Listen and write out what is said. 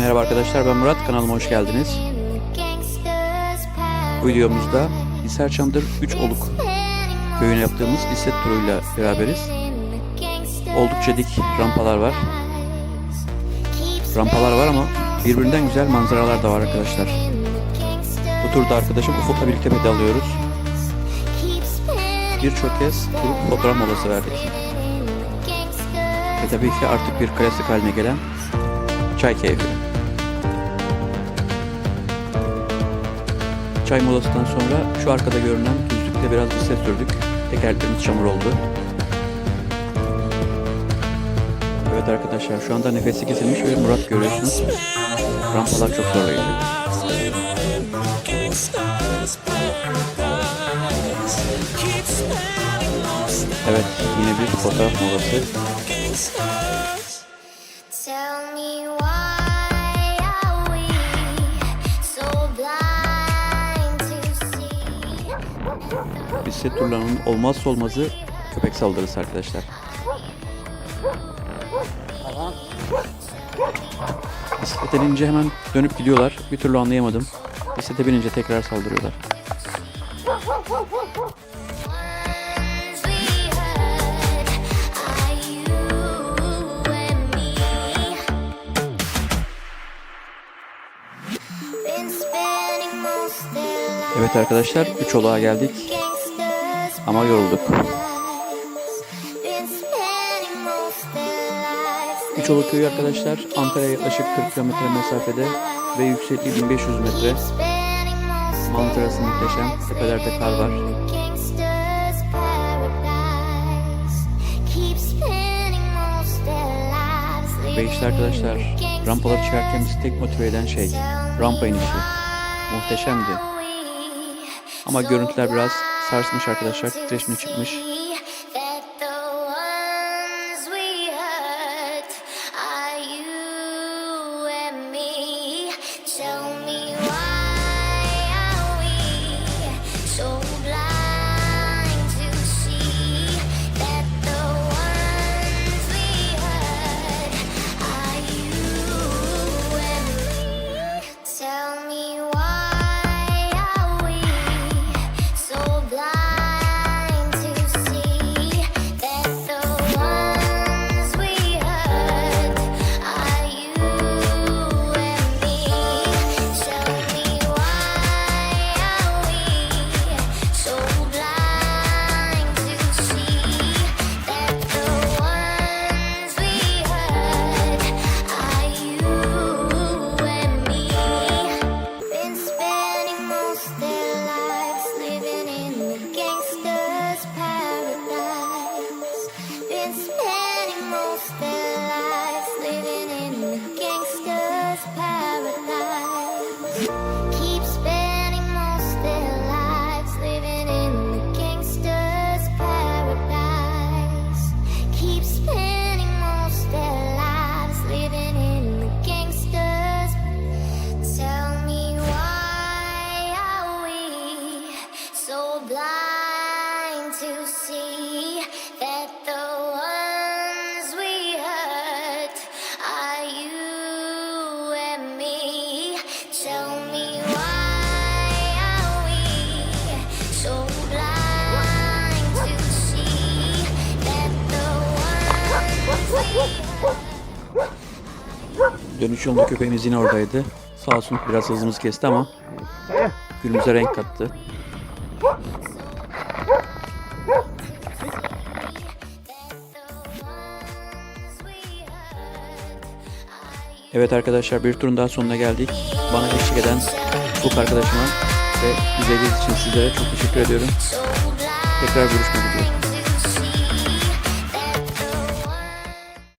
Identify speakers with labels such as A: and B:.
A: Merhaba arkadaşlar ben Murat kanalıma hoş geldiniz. Bu videomuzda Hisar Çandır 3 Oluk köyüne yaptığımız bisiklet turuyla beraberiz. Oldukça dik rampalar var. Rampalar var ama birbirinden güzel manzaralar da var arkadaşlar. Bu turda arkadaşım Ufuk'la birlikte pedalıyoruz. Birçok kez durup fotoğraf molası verdik. Ve tabii ki artık bir klasik haline gelen çay keyfi. Çay molasından sonra şu arkada görünen düzlükte biraz bisiklet sürdük. Tekerlerimiz çamur oldu. Evet arkadaşlar şu anda nefesi kesilmiş ve Murat görüyorsunuz. Rampalar çok zorlayıcı. Evet yine bir fotoğraf molası. Bisiklet turlarının olmazsa olmazı köpek saldırısı arkadaşlar. Bisiklete binince hemen dönüp gidiyorlar. Bir türlü anlayamadım. Bisiklete binince tekrar saldırıyorlar. Evet arkadaşlar 3 olağa geldik ama yorulduk.
B: Been spending most their lives
A: 3 Oluk köyü arkadaşlar Antalya'ya yaklaşık 40 km mesafede ve yüksekliği 1500 metre. Manzarası muhteşem. Tepelerde kar var. Ve işte arkadaşlar rampaları çıkarken bizi tek motive eden şey rampa inişi. Muhteşemdi. Ama görüntüler biraz sarsmış arkadaşlar. Titreşimli çıkmış.
B: Spending most their lives living in gangster's paradise. Keep spending most their lives living in the gangster's paradise. Keep spending most their lives living in the gangster's Tell me why are we so blind
A: Dönüş yolunda köpeğimiz yine oradaydı. Sağ olsun biraz hızımız kesti ama günümüze renk kattı. Evet arkadaşlar bir turun daha sonuna geldik. Bana eşlik eden bu arkadaşıma ve izlediğiniz için sizlere çok teşekkür ediyorum. Tekrar görüşmek üzere.